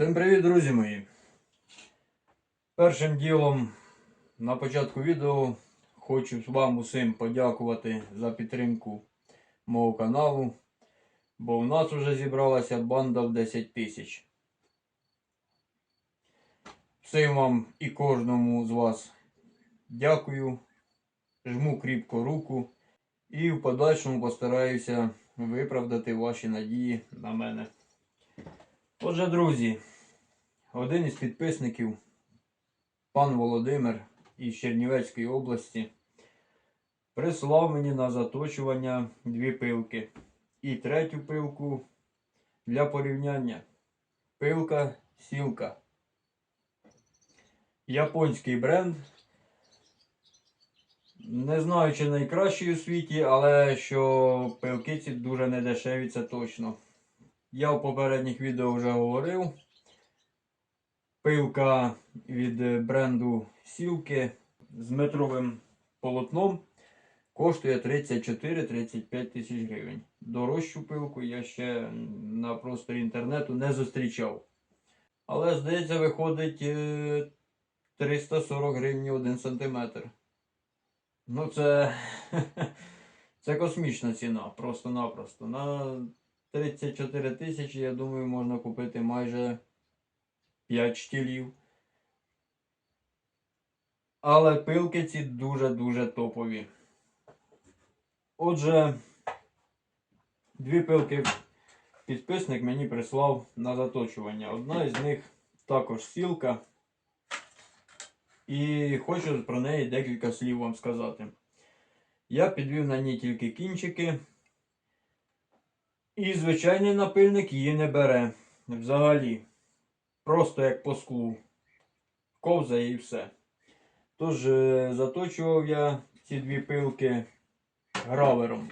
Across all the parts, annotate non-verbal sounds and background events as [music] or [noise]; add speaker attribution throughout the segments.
Speaker 1: Всім привіт, друзі мої! Першим ділом на початку відео хочу вам усім подякувати за підтримку мого каналу, бо у нас вже зібралася банда в 10 тисяч. Всім вам і кожному з вас дякую, жму кріпко руку і в подальшому постараюся виправдати ваші надії на мене. Отже, друзі, один із підписників, пан Володимир із Чернівецької області, прислав мені на заточування дві пилки. І третю пилку для порівняння. Пилка сілка. Японський бренд. Не знаю, чи найкращий у світі, але що пилки ці дуже недешеві, це точно. Я в попередніх відео вже говорив. Пилка від бренду Сілки з метровим полотном коштує 34-35 тисяч гривень. Дорожчу пилку я ще на просторі інтернету не зустрічав. Але, здається, виходить е, 340 гривень 1 см. Ну, це, [laughs] це космічна ціна, просто-напросто. На 34 тисячі, я думаю, можна купити майже 5 штілів. Але пилки ці дуже-дуже топові. Отже, дві пилки підписник мені прислав на заточування. Одна із них також сілка. І хочу про неї декілька слів вам сказати. Я підвів на ній тільки кінчики. І звичайний напильник її не бере. Взагалі. Просто як по склу. Ковзає і все. Тож е, заточував я ці дві пилки гравером.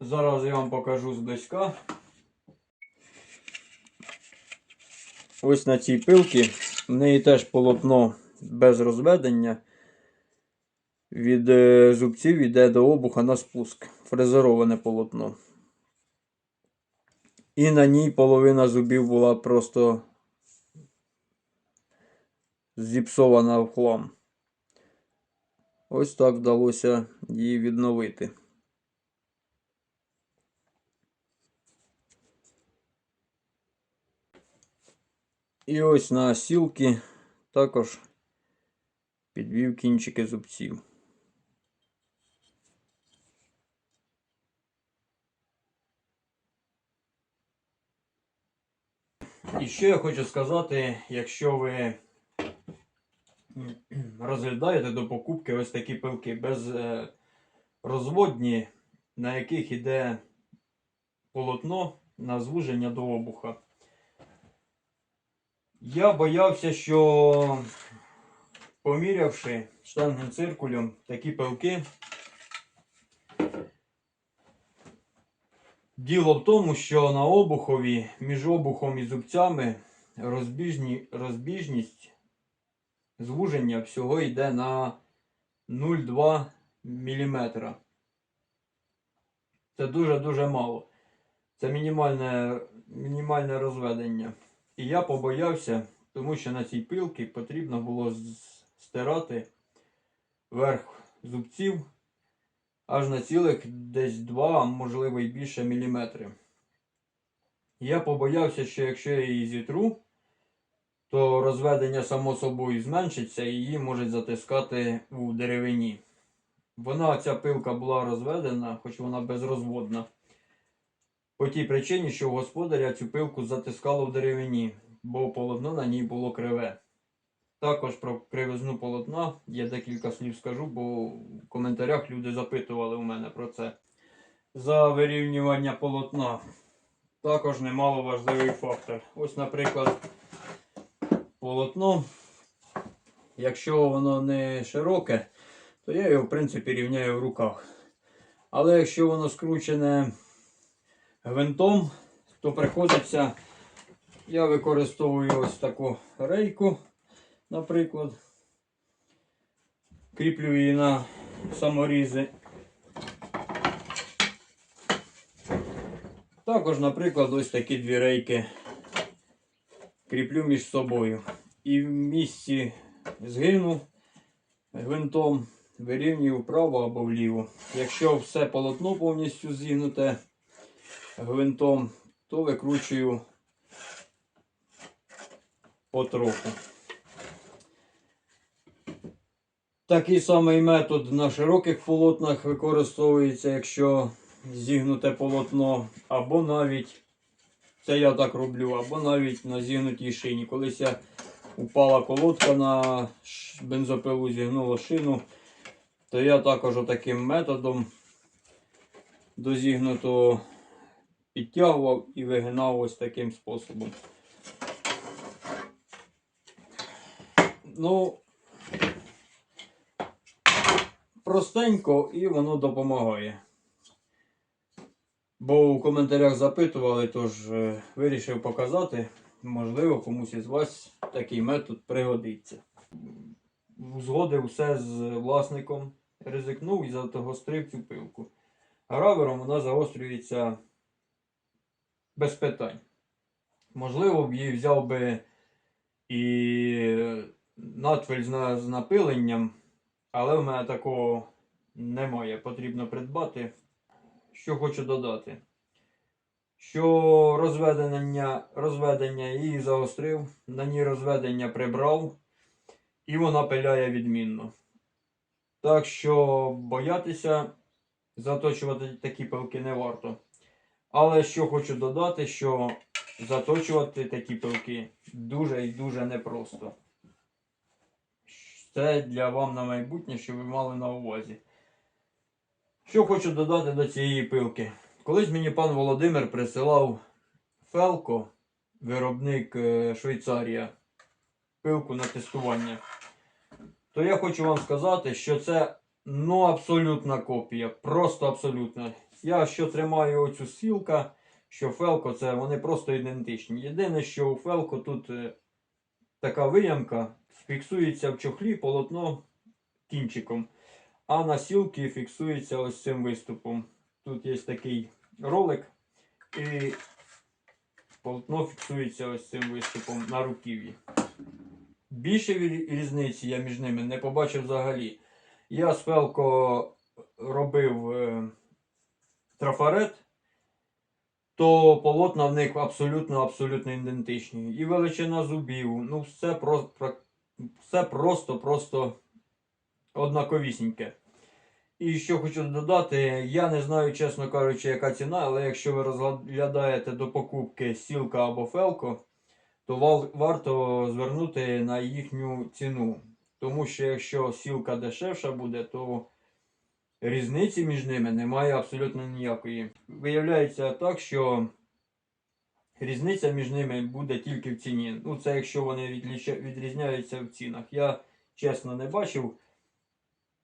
Speaker 1: Зараз я вам покажу зблизька. Ось на цій пилці в неї теж полотно без розведення. Від е, зубців йде до обуха на спуск. Фрезероване полотно. І на ній половина зубів була просто зіпсована в хлам. Ось так вдалося її відновити. І ось на сілки також підвів кінчики зубців. І ще я хочу сказати, якщо ви розглядаєте до покупки ось такі пилки без е, на яких йде полотно на звуження до обуха. Я боявся, що помірявши штангним циркулем такі пилки, Діло в тому, що на обухові між обухом і зубцями розбіжні, розбіжність звуження всього йде на 0,2 мм. Це дуже-дуже мало. Це мінімальне, мінімальне розведення. І я побоявся, тому що на цій пилці потрібно було стирати верх зубців аж на цілих десь 2, можливо і більше міліметри. Я побоявся, що якщо я її зітру, то розведення само собою зменшиться і її можуть затискати у деревині. Вона, ця пилка була розведена, хоч вона безрозводна. По тій причині, що у господаря цю пилку затискало в деревині, бо полотно на ній було криве. Також про кривизну полотна я декілька слів скажу, бо в коментарях люди запитували у мене про це. За вирівнювання полотна також немало важливий фактор. Ось, наприклад, полотно, якщо воно не широке, то я його в принципі рівняю в руках. Але якщо воно скручене гвинтом, то приходиться, я використовую ось таку рейку наприклад, кріплю її на саморізи. Також, наприклад, ось такі дві рейки кріплю між собою. І в місці згину гвинтом вирівнюю вправо або вліво. Якщо все полотно повністю зігнуте гвинтом, то викручую потроху. Такий самий метод на широких полотнах використовується, якщо зігнуте полотно, або навіть, це я так роблю, або навіть на зігнутій шині. Колись я упала колодка на бензопилу, зігнула шину, то я також таким методом до зігнутого підтягував і вигинав ось таким способом. Ну, простенько і воно допомагає. Бо у коментарях запитували, тож е, вирішив показати. Можливо, комусь із вас такий метод пригодиться. Узгодив все з власником, ризикнув і загострив цю пилку. Гравером вона загострюється без питань. Можливо, б її взяв би і надфиль з напиленням, але в мене такого немає. Потрібно придбати. Що хочу додати. Що розведення, розведення її загострив, на ній розведення прибрав, і вона пиляє відмінно. Так що боятися заточувати такі пилки не варто. Але що хочу додати, що заточувати такі пилки дуже і дуже непросто. Це для вам на майбутнє, щоб ви мали на увазі. Що хочу додати до цієї пилки. Колись мені пан Володимир присилав Фелко, виробник е, Швейцарія, пилку на тестування. То я хочу вам сказати, що це ну абсолютна копія. Просто абсолютна. Я що тримаю оцю сілка, що Фелко, це вони просто ідентичні. Єдине, що у Фелко тут е, така виямка, фіксується в чохлі полотно кінчиком. А на сілки фіксується ось цим виступом. Тут є такий ролик, і полотно фіксується ось цим виступом на руків'ї. Більше різниці я між ними не побачив взагалі. Я з Фелко робив е, трафарет, то полотна в них абсолютно абсолютно ідентичні. І величина зубів, ну все, про, про, все просто, просто однаковісіньке. І що хочу додати, я не знаю, чесно кажучи, яка ціна, але якщо ви розглядаєте до покупки сілка або фелко, то варто звернути на їхню ціну. Тому що якщо сілка дешевша буде, то різниці між ними немає абсолютно ніякої. Виявляється так, що різниця між ними буде тільки в ціні. Ну, це якщо вони відрізняються в цінах. Я чесно не бачив.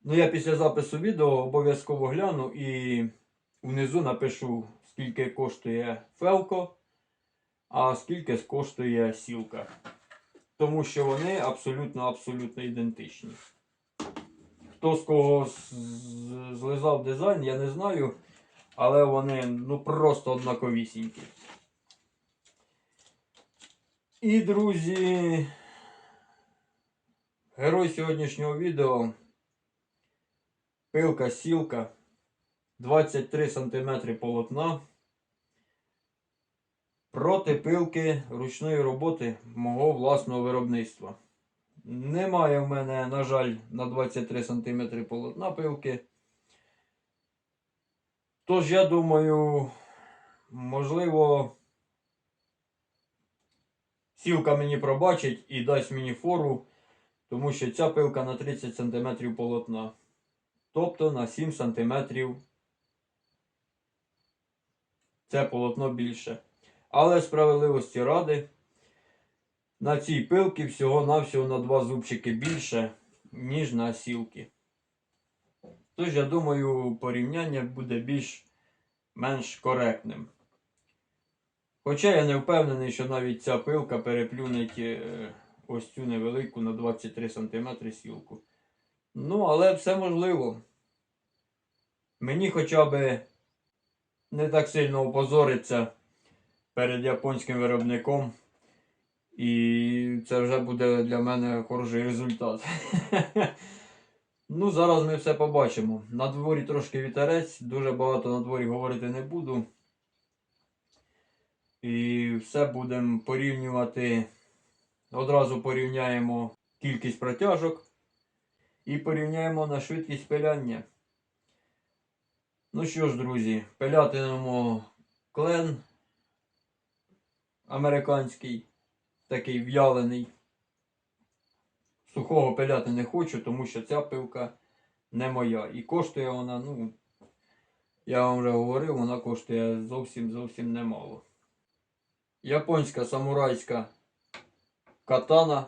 Speaker 1: Ну, я після запису відео обов'язково гляну і внизу напишу, скільки коштує Фелко, а скільки коштує сілка. Тому що вони абсолютно абсолютно ідентичні. Хто з кого злизав дизайн, я не знаю, але вони ну просто однаковісінькі. І, друзі, герой сьогоднішнього відео пилка сілка 23 см полотна проти пилки ручної роботи мого власного виробництва. Немає в мене, на жаль, на 23 см полотна пилки. Тож, я думаю, можливо, сілка мені пробачить і дасть мені фору, тому що ця пилка на 30 см полотна. Тобто на 7 см це полотно більше. Але справедливості ради, на цій пилці всього-навсього на два зубчики більше, ніж на сілки. Тож, я думаю, порівняння буде більш-менш коректним. Хоча я не впевнений, що навіть ця пилка переплюнеть е, ось цю невелику на 23 см сілку. Ну, але все можливо. Мені хоча б не так сильно опозориться перед японським виробником. І це вже буде для мене хороший результат. [laughs] ну, зараз ми все побачимо. На дворі трошки вітерець, дуже багато на дворі говорити не буду. І все будемо порівнювати. Одразу порівняємо кількість протяжок і порівняємо на швидкість пиляння. Ну що ж, друзі, пилятимемо клен американський, такий в'ялений. Сухого пиляти не хочу, тому що ця пилка не моя. І коштує вона, ну, я вам вже говорив, вона коштує зовсім зовсім немало. Японська самурайська катана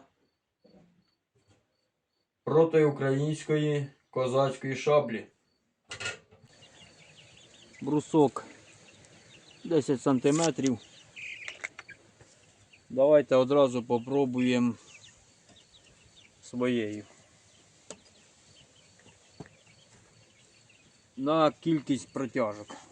Speaker 1: проти української козацької шаблі. Брусок 10 сантиметрів. Давайте одразу попробуємо своєю. На кількість протяжок.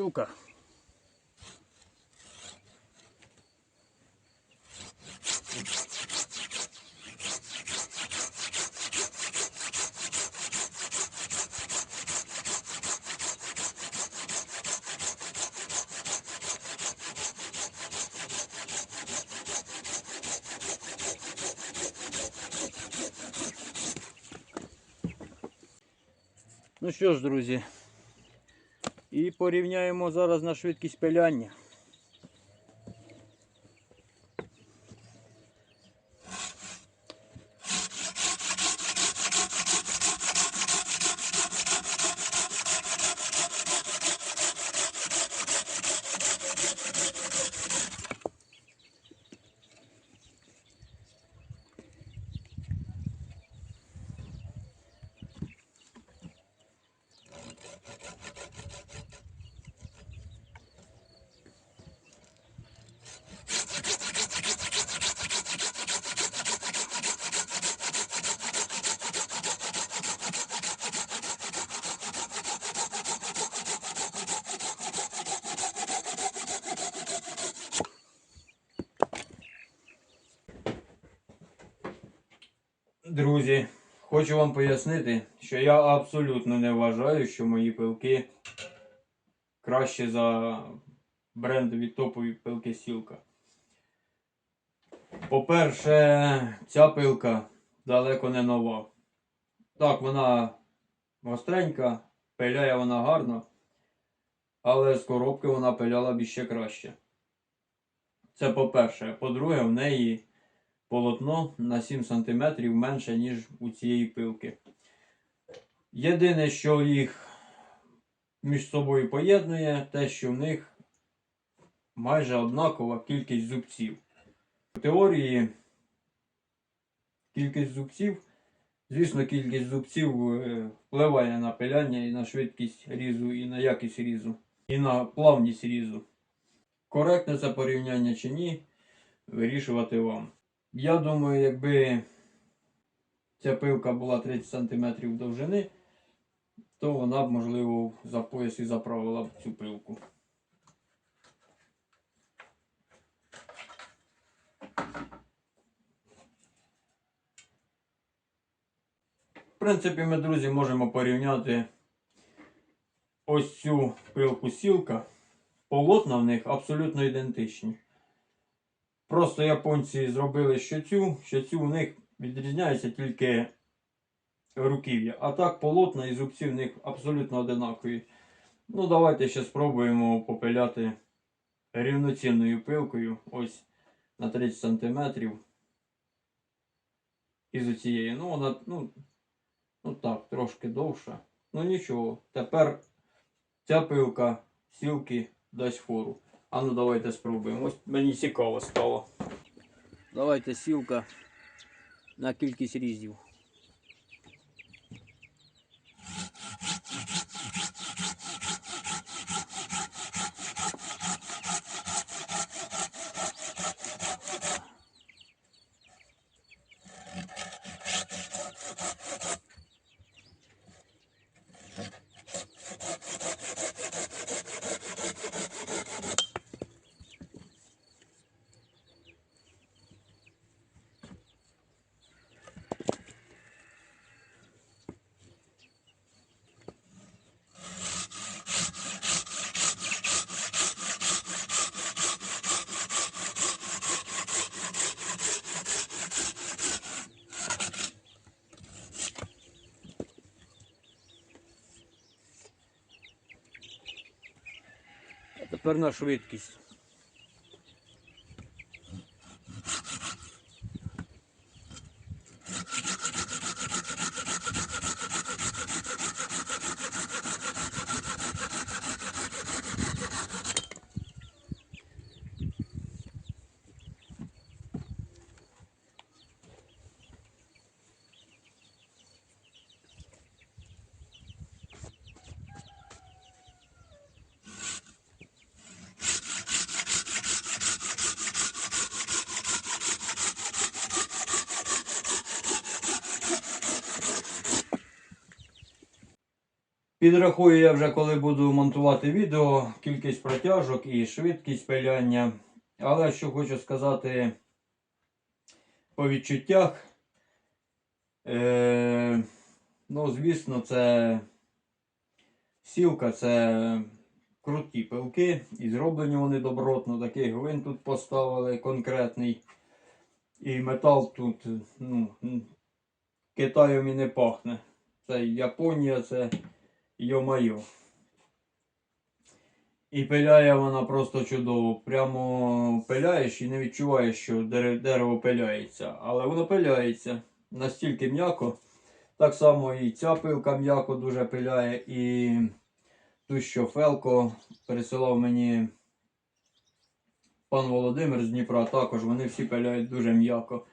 Speaker 1: Сілка. Ну що ж, друзі, і порівняємо зараз на швидкість пиляння. Друзі, хочу вам пояснити, що я абсолютно не вважаю, що мої пилки краще за брендові топові пилки сілка. По-перше, ця пилка далеко не нова. Так, вона гостренька, пиляє вона гарно, але з коробки вона пиляла б іще краще. Це по-перше. По-друге, в неї полотно на 7 см менше, ніж у цієї пилки. Єдине, що їх між собою поєднує, те, що в них майже однакова кількість зубців. В теорії кількість зубців, звісно, кількість зубців е, впливає на пиляння і на швидкість різу, і на якість різу, і на плавність різу. Коректне це порівняння чи ні, вирішувати вам. Я думаю, якби ця пилка була 30 см довжини, то вона б, можливо, за пояс і заправила б цю пилку. В принципі, ми, друзі, можемо порівняти ось цю пилку сілка. Полотна в них абсолютно ідентичні. Просто японці зробили що цю, у них відрізняється тільки руків'я. А так полотна і зубці в них абсолютно одинакові. Ну, давайте ще спробуємо попиляти рівноцінною пилкою. Ось на 30 см. Із оцієї. Ну, вона, ну, ну так, трошки довша. Ну нічого. Тепер ця пилка сілки дасть фору. А ну давайте спробуємо. Ось мені цікаво стало. Давайте сілка на кількість різів. Тепер на швидкість. Підрахую я вже, коли буду монтувати відео, кількість протяжок і швидкість пиляння. Але що хочу сказати по відчуттях. Е, ну, звісно, це сілка, це круті пилки. І зроблені вони добротно. Такий гвинт тут поставили конкретний. І метал тут, ну, Китаєм і не пахне. Це Японія, це йо-майо. І пиляє вона просто чудово. Прямо пиляєш і не відчуваєш, що дерево пиляється. Але воно пиляється настільки м'яко. Так само і ця пилка м'яко дуже пиляє. І ту, що Фелко пересилав мені пан Володимир з Дніпра, також вони всі пиляють дуже м'яко.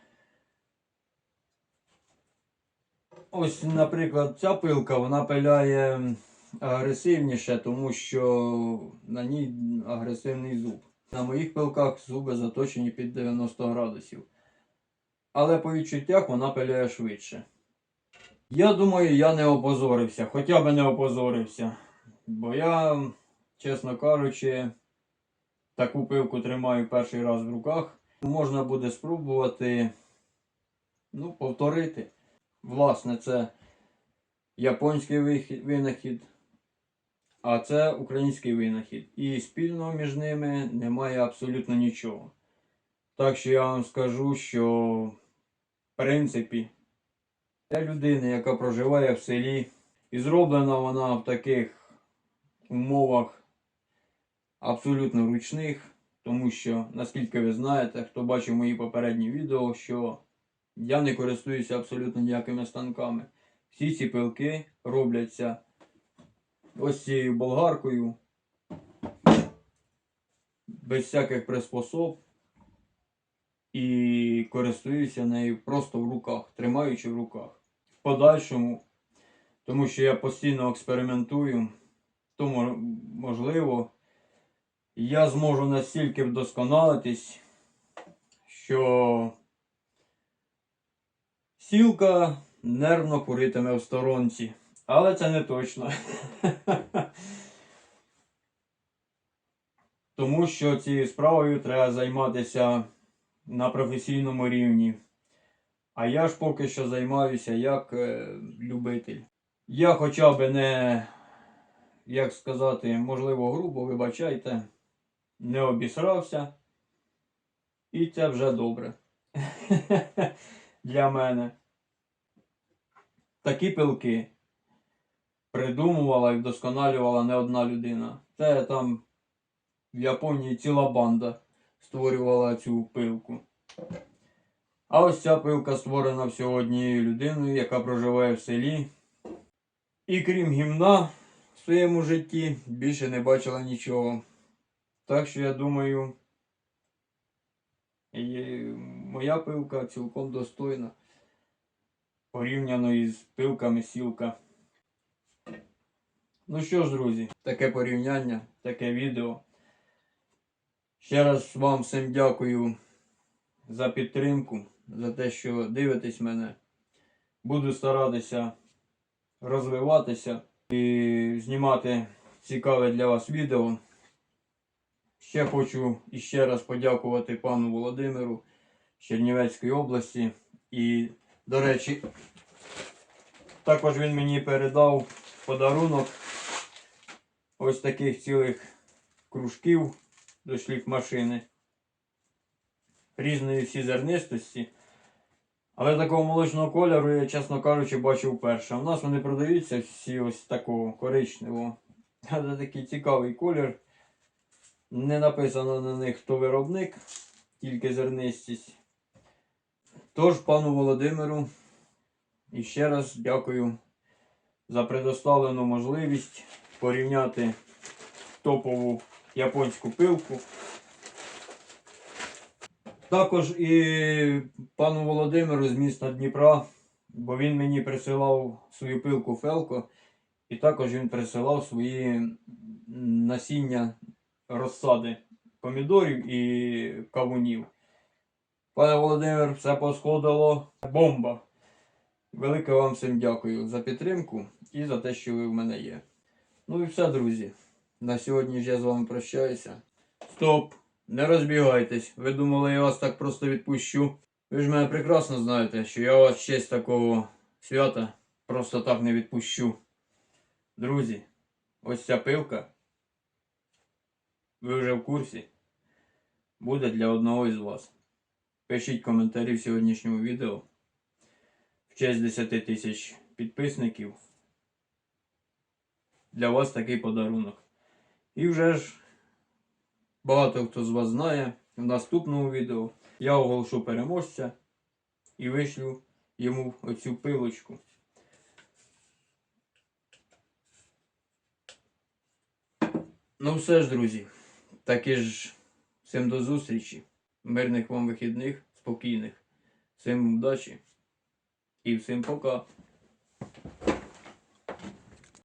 Speaker 1: Ось, наприклад, ця пилка вона пиляє агресивніше, тому що на ній агресивний зуб. На моїх пилках зуби заточені під 90 градусів. Але по відчуттях вона пиляє швидше. Я думаю, я не опозорився, хоча б не опозорився. Бо я, чесно кажучи, таку пилку тримаю перший раз в руках. Можна буде спробувати ну, повторити. Власне, це японський винахід, а це український винахід. І спільного між ними немає абсолютно нічого. Так що я вам скажу, що в принципі для людини, яка проживає в селі, і зроблена вона в таких умовах абсолютно ручних, тому що, наскільки ви знаєте, хто бачив мої попередні відео, що я не користуюся абсолютно ніякими станками. Всі ці пилки робляться ось цією болгаркою, без всяких приспособ. І користуюся нею просто в руках, тримаючи в руках. В подальшому, тому що я постійно експериментую, тому можливо, я зможу настільки вдосконалитись, що Сілка нервно куритиме в сторонці. Але це не точно. [laughs] Тому що цією справою треба займатися на професійному рівні. А я ж поки що займаюся як е, любитель. Я хоча б не, як сказати, можливо, грубо, вибачайте, не обісрався. І це вже добре. [laughs] Для мене. Такі пилки придумувала і вдосконалювала не одна людина. Це там в Японії ціла банда створювала цю пилку. А ось ця пилка створена всього однією людиною, яка проживає в селі. І крім гімна в своєму житті більше не бачила нічого. Так що я думаю, моя пилка цілком достойна порівняно із пилками сілка. Ну що ж, друзі, таке порівняння, таке відео. Ще раз вам всім дякую за підтримку, за те, що дивитесь мене. Буду старатися розвиватися і знімати цікаве для вас відео. Ще хочу іще раз подякувати пану Володимиру Чернівецької області. І, до речі, також він мені передав подарунок ось таких цілих кружків до шліфмашини. Різної всі зернистості. Але такого молочного кольору я, чесно кажучи, бачив вперше. У нас вони продаються всі ось такого коричневого. Але такий цікавий колір. Не написано на них хто виробник, тільки зернистість. Тож, пану Володимиру, і ще раз дякую за предоставлену можливість порівняти топову японську пилку. Також і пану Володимиру з міста Дніпра, бо він мені присилав свою пилку Фелко, і також він присилав свої насіння розсади помідорів і кавунів. Пане Володимир, все посходило бомба. Велике вам всім дякую за підтримку і за те, що ви в мене є. Ну і все, друзі. На сьогодні ж я з вами прощаюся. Стоп! Не розбігайтесь. Ви думали, я вас так просто відпущу. Ви ж мене прекрасно знаєте, що я вас в честь такого свята просто так не відпущу. Друзі, ось ця пилка. Ви вже в курсі. Буде для одного із вас. Пишіть коментарі в сьогоднішньому відео. В честь 10 тисяч підписників. Для вас такий подарунок. І вже ж багато хто з вас знає, в наступному відео я оголошу переможця і вишлю йому оцю пилочку. Ну все ж, друзі. Таки ж всім до зустрічі. Мирних вам вихідних, спокійних. Всім удачі і всім пока.